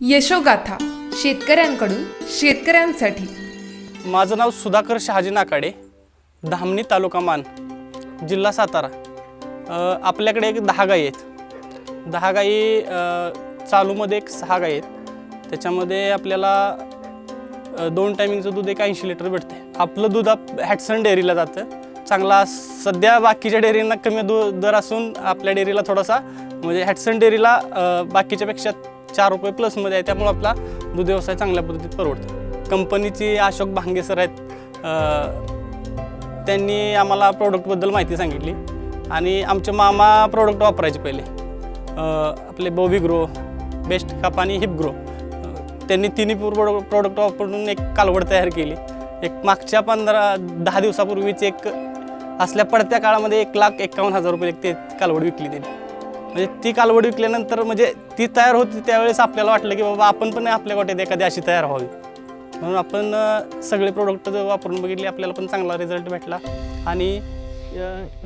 यशोगाथा शेतकऱ्यांकडून शेतकऱ्यांसाठी. माझं नाव सुधाकर शहाजी नाकाडे धामणी तालुका मान जिल्हा सातारा. अ, आपल्याकडे एक दहा गाई आहेत. दहा गाई अ, चालूमध्ये एक सहा गाई आहेत. त्याच्यामध्ये आपल्याला अ, दोन टायमिंगचं दूध एक ऐंशी लिटर भेटते आपलं दूध आप हॅटसन डेअरीला जातं. चांगला सध्या बाकीच्या डेअरींना कमी दू दर असून आपल्या डेअरीला थोडासा म्हणजे हॅटसन डेअरीला अ, बाकीच्यापेक्षा चार रुपये प्लसमध्ये आहे त्यामुळे आपला दूध व्यवसाय चांगल्या पद्धतीत परवडतो. कंपनीची अशोक भांगे सर आहेत त्यांनी आम्हाला प्रोडक्टबद्दल माहिती सांगितली आणि आमचे मामा प्रोडक्ट वापरायचे पहिले. आपले बॉबी ग्रो बेस्ट काप आणि हिप ग्रो. त्यांनी तिन्ही प्रोड प्रोडक्ट वापरून एक कालवड तयार केली. एक मागच्या पंधरा दहा दिवसापूर्वीच एक असल्या पडत्या काळामध्ये एक लाख एक्कावन्न हजार रुपये ते कालवड विकली त्यांनी. म्हणजे ती कालवड विकल्यानंतर म्हणजे ती तयार होती त्यावेळेस आपल्याला वाटलं की बाबा आपण पण आपल्या गोट्यात एखादी अशी तयार व्हावी. म्हणून आपण सगळे प्रोडक्ट वापरून बघितले आपल्याला पण चांगला रिझल्ट भेटला. आणि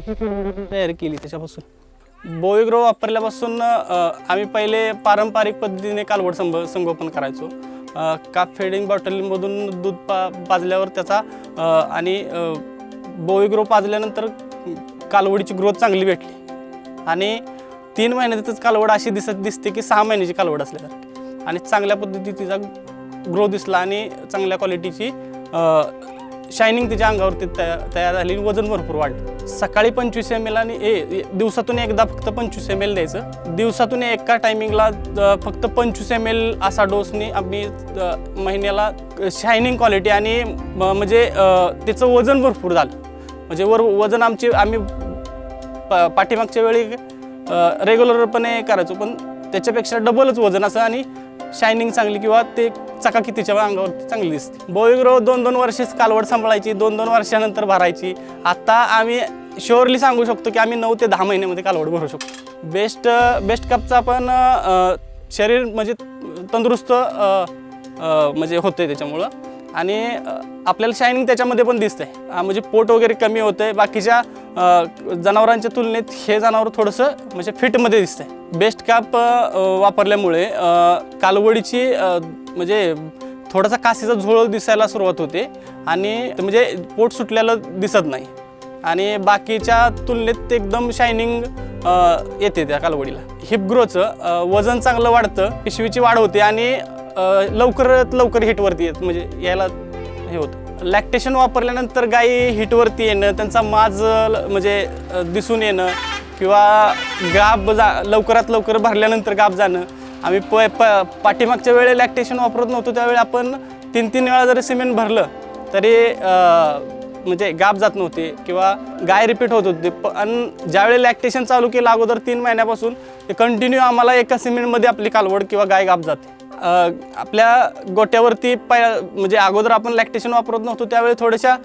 तयारी तयार केली त्याच्यापासून. बोईग्रो वापरल्यापासून आम्ही पहिले पारंपरिक पद्धतीने कालवड संभ संगोपन करायचो. काप फेडिंग बॉटलमधून दूध पा पाजल्यावर त्याचा आणि बोईग्रो पाजल्यानंतर कालवडीची ग्रोथ चांगली भेटली. आणि तीन महिन्यातच कालवड अशी दिसत दिसते की सहा महिन्याची कालवड असल्यासारखी आणि चांगल्या पद्धतीत तिचा ग्रो दिसला आणि चांगल्या क्वालिटीची शायनिंग तिच्या अंगावरती तया तयार झाली वजन भरपूर वाढलं. सकाळी पंचवीस एम एल आणि ए ए- दिवसातून एकदा फक्त पंचवीस एम एल द्यायचं. दिवसातून एका टायमिंगला फक्त पंचवीस एम एल असा डोसने आम्ही महिन्याला शायनिंग क्वालिटी आणि म- म्हणजे तिचं त्याचं वजन भरपूर झालं. म्हणजे वर वजन आमचे आम्ही प पाठीमागच्या वेळी रेग्युलरपणे करायचो पण त्याच्यापेक्षा डबलच वजन असं आणि शायनिंग चांगली किंवा ते चकाकी तिच्या अंगावरती चांगली दिसते. बोईग्रो दोन दोन वर्षेच कालवड सांभाळायची दोन दोन वर्षानंतर भरायची. आत्ता आम्ही शुअरली सांगू शकतो की आम्ही नऊ ते दहा महिन्यामध्ये कालवड भरू शकतो. बेस्ट बेस्ट कपचा आपण शरीर म्हणजे तंदुरुस्त म्हणजे होतं त्याच्यामुळं. आणि आपल्याला शायनिंग त्याच्यामध्ये पण दिसते म्हणजे पोट वगैरे कमी होतंय. बाकीच्या जनावरांच्या तुलनेत हे जनावर थोडंसं म्हणजे फिटमध्ये दिसते बेस्ट कॅप वापरल्यामुळे कालवडीची म्हणजे थोडासा काशीचा झोळ दिसायला सुरुवात होते आणि म्हणजे पोट सुटलेलं दिसत नाही. आणि बाकीच्या तुलनेत ते एकदम शायनिंग येते त्या कालवडीला. हिप ग्रोचं वजन चांगलं वाढतं पिशवीची वाढ होते आणि लवकरात लवकर हिटवरती येत. म्हणजे यायला हे होतं. लॅक्टेशन वापरल्यानंतर गायी हिटवरती येणं त्यांचा माज ल- म्हणजे दिसून येणं किंवा गाब जा लवकरात लवकर भरल्यानंतर गाब जाणं. आम्ही प प पाठीमागच्या वेळेला लॅक्टेशन वापरत नव्हतो त्यावेळी आपण तीन तीन वेळा जरी सिमेंट भरलं तरी म्हणजे गाब जात नव्हते किंवा गाय रिपीट होत होते. प आणि ज्यावेळी लॅक्टेशन चालू केलं अगोदर तीन महिन्यापासून ते कंटिन्यू आम्हाला एका सिमेंटमध्ये आपली कालवड किंवा गाय गाब जाते. आपल्या गोट्यावरती पाय म्हणजे अगोदर आपण लॅक्टेशन वापरत नव्हतो त्यावेळी थोड्याशा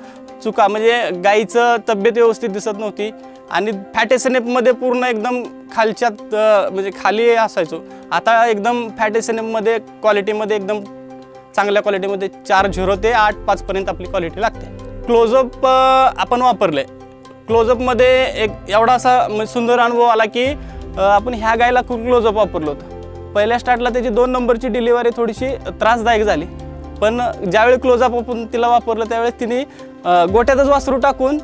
चुका म्हणजे गाईचं तब्येत व्यवस्थित दिसत नव्हती आणि फॅटेसनेपमध्ये पूर्ण एकदम खालच्यात म्हणजे खाली असायचो. आता एकदम फॅटेसनेपमध्ये क्वालिटीमध्ये एकदम चांगल्या क्वालिटीमध्ये चार झिरो ते आठ पाचपर्यंत आपली क्वालिटी लागते. क्लोजअप आपण वापरले. क्लोजअपमध्ये एक एवढा असा म्हणजे सुंदर अनुभव आला की आपण ह्या गायला खूप क्लोजअप वापरलं होतं. पहिल्या स्टार्टला त्याची दोन नंबरची डिलिव्हरी थोडीशी त्रासदायक झाली. पण ज्यावेळी क्लोजअप आपण तिला वापरलं त्यावेळेस तिने गोट्यातच वासरू टाकून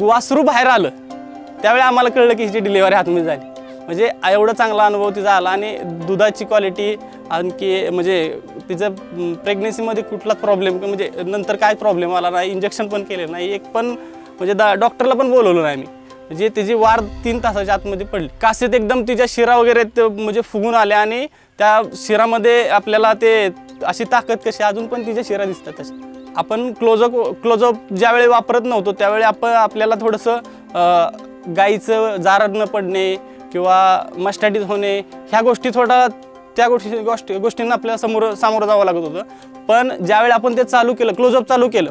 वासरू बाहेर आलं. त्यावेळी आम्हाला कळलं की हिची डिलिव्हरी हातमध्ये झाली. म्हणजे एवढा चांगला अनुभव तिचा आला आणि दुधाची क्वालिटी आणखी म्हणजे तिचं प्रेग्नेन्सीमध्ये कुठलाच प्रॉब्लेम म्हणजे नंतर काय प्रॉब्लेम आला नाही इंजेक्शन पण केले नाही एक पण म्हणजे दा डॉक्टरला पण बोलवलं नाही मी म्हणजे तिची वार तीन तासाच्या आतमध्ये पडली. कासेत एकदम तिच्या शिरा वगैरे म्हणजे फुगून आल्या आणि त्या शिरामध्ये आपल्याला ते अशी ताकद कशी अजून पण तिच्या शिरा दिसतात तशा. आपण क्लोजअप क्लोजअप ज्यावेळी वापरत नव्हतो त्यावेळी आपण आपल्याला थोडंसं गाईचं जारड न पडणे किंवा मस्टॅटिस होणे ह्या गोष्टी थोडा त्या गोष्टी गोष्टी गोष्टींना आपल्याला समोर सामोरं जावं लागत होतं. पण ज्यावेळी आपण ते चालू केलं क्लोजअप चालू केलं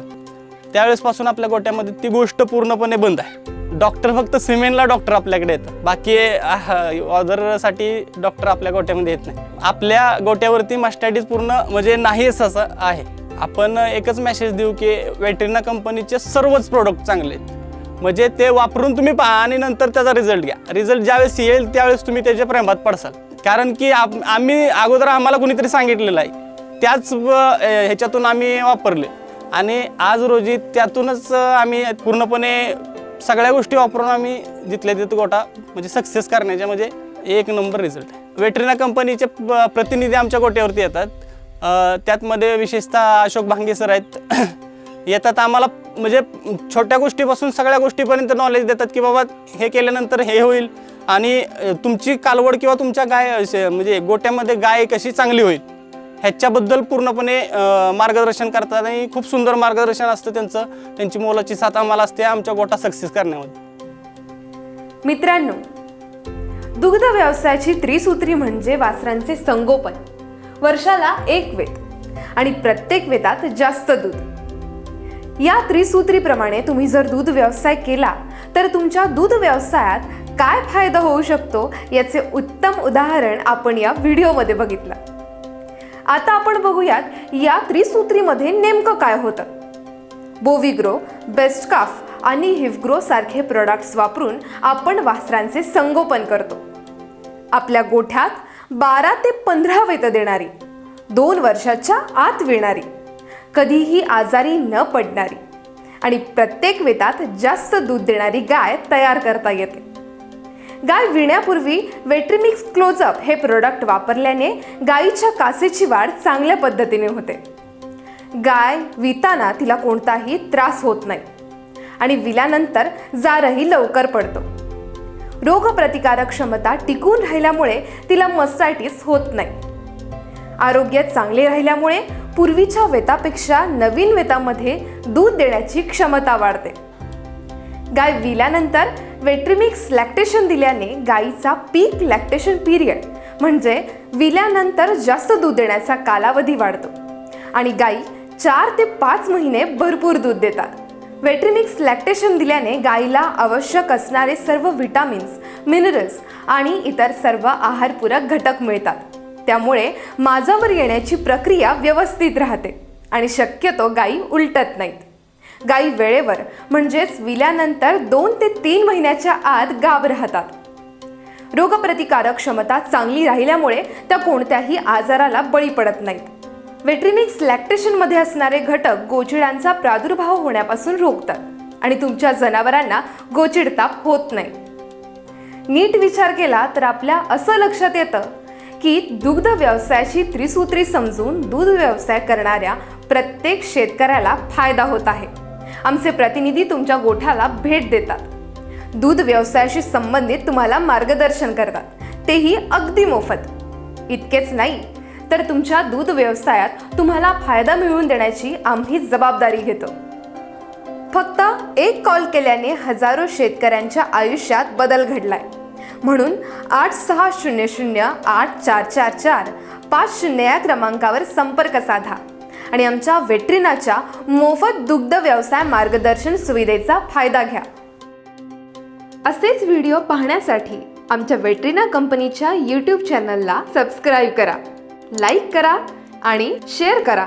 त्यावेळेसपासून आपल्या गोट्यामध्ये ती गोष्ट पूर्णपणे बंद आहे. डॉक्टर फक्त सिमेंटला डॉक्टर आपल्याकडे येतात बाकी ऑदरसाठी डॉक्टर आपल्या गोट्यामध्ये येत नाही. आपल्या गोट्यावरती मस्टॅटिस पूर्ण म्हणजे नाहीच असं आहे. आपण एकच मेसेज देऊ की वेटरिना कंपनीचे सर्वच प्रोडक्ट चांगले आहेत. म्हणजे ते वापरून तुम्ही पहा आणि नंतर त्याचा रिझल्ट घ्या. रिझल्ट ज्यावेळेस येईल त्यावेळेस तुम्ही त्याच्या प्रेमात पडसाल. कारण की आप आम्ही अगोदर आम्हाला कुणीतरी सांगितलेलं आहे. त्याच ह्याच्यातून आम्ही वापरले आणि आज रोजी त्यातूनच आम्ही पूर्णपणे सगळ्या गोष्टी वापरून आम्ही जिथल्या तिथं गोटा म्हणजे सक्सेस करण्याच्या म्हणजे एक नंबर रिझल्ट आहे. वेटरिना कंपनीचे प- प्रतिनिधी आमच्या गोट्यावरती येतात. त्यातमध्ये विशेषतः अशोक भांगे सर आहेत. येतात आम्हाला म्हणजे छोट्या गोष्टीपासून सगळ्या गोष्टीपर्यंत नॉलेज देतात की बाबा हे केल्यानंतर हे होईल. आणि तुमची कालवड किंवा तुमच्या गाय म्हणजे गोट्यामध्ये गाय कशी चांगली होईल. ह्याच्याबद्दल पूर्णपणे मार्गदर्शन करतात आणि खूप सुंदर मार्गदर्शन असतं त्यांचं. त्यांची मोलाची साथ आम्हाला असते आमच्या गोटा सक्सेस करण्यामध्ये. मित्रांनो दुग्ध व्यवसायाची त्रिसूत्री म्हणजे वासरांचे संगोपन. वर्षाला एक वेत आणि प्रत्येक वेतात जास्त दूध. या त्रिसूत्रीप्रमाणे तुम्ही जर दूध व्यवसाय केला तर तुमच्या दूध व्यवसायात काय फायदा होऊ शकतो याचे उत्तम उदाहरण आपण या व्हिडिओमध्ये बघितलं. आता आपण बघूयात या त्रिसूत्रीमध्ये नेमकं काय होतं. बोविग्रो बेस्ट काफ आणि हिवग्रो सारखे प्रोडक्ट्स वापरून आपण वासरांचे संगोपन करतो. आपल्या गोठ्यात बारा ते पंधरा वेत देणारी दोन वर्षाच्या आत विणारी कधीही आजारी न पडणारी आणि प्रत्येक वेतात जास्त दूध देणारी गाय तयार करता येते. गाय विण्यापूर्वी वेट्रिमिक्स क्लोजअप हे प्रोडक्ट वापरल्याने गायीच्या कासेची वाढ चांगल्या पद्धतीने होते. गाय विताना तिला कोणताही त्रास होत नाही आणि विल्यानंतर जारही लवकर पडतो. रोगप्रतिकारक क्षमता टिकून राहिल्यामुळे तिला मस्टायटिस होत नाही. आरोग्य चांगले राहिल्यामुळे पूर्वीच्या वेतापेक्षा नवीन वेतामध्ये दूध देण्याची क्षमता वाढते. गाय विल्यानंतर वेट्रिमिक्स लॅक्टेशन दिल्याने गायीचा पीक लॅक्टेशन पिरियड म्हणजे विल्यानंतर जास्त दूध देण्याचा कालावधी वाढतो. आणि गायी चार ते पाच महिने भरपूर दूध देतात. वेट्रिमिक्स लॅक्टेशन दिल्याने गायीला आवश्यक असणारे सर्व विटामिन्स मिनरल्स आणि इतर सर्व आहारपूरक घटक मिळतात. त्यामुळे माझावर येण्याची प्रक्रिया व्यवस्थित राहते आणि शक्यतो गायी उलटत नाहीत. गायी वेळेवर म्हणजेच विल्यानंतर दोन ते तीन महिन्याच्या आत गाब राहतात. रोगप्रतिकारक क्षमता चांगली राहिल्यामुळे त्या कोणत्याही आजाराला बळी पडत नाहीत. वेट्रिनिक्स लॅक्टेशनमध्ये असणारे घटक गोचिडांचा प्रादुर्भाव होण्यापासून रोखतात आणि तुमच्या जनावरांना गोचिडताप होत नाही. नीट विचार केला तर आपल्या असं लक्षात येतं की दुग्ध व्यवसायाची त्रिसूत्री समजून दूध व्यवसाय करणाऱ्या प्रत्येक शेतकऱ्याला फायदा होत आहे. आमचे प्रतिनिधी तुमच्या गोठ्याला भेट देतात. दूध व्यवसायाशी संबंधित तुम्हाला मार्गदर्शन करतात. तेही अगदी मोफत. इतकेच नाही तर तुमच्या दूध व्यवसायात तुम्हाला फायदा मिळवून देण्याची आम्ही जबाबदारी घेतो. फक्त एक कॉल केल्याने हजारो शेतकऱ्यांच्या आयुष्यात बदल घडलाय. म्हणून आठ सहा शून्य शून्य आठ चार चार चार पाच शून्य या क्रमांकावर संपर्क साधा. आणि आमच्या वेट्रिनाच्या मोफत दुग्ध व्यवसाय मार्गदर्शन सुविधेचा फायदा घ्या. असेच व्हिडिओ पाहण्यासाठी आमच्या वेट्रिना कंपनीच्या यूट्यूब चॅनलला सबस्क्राईब करा लाईक करा आणि शेअर करा.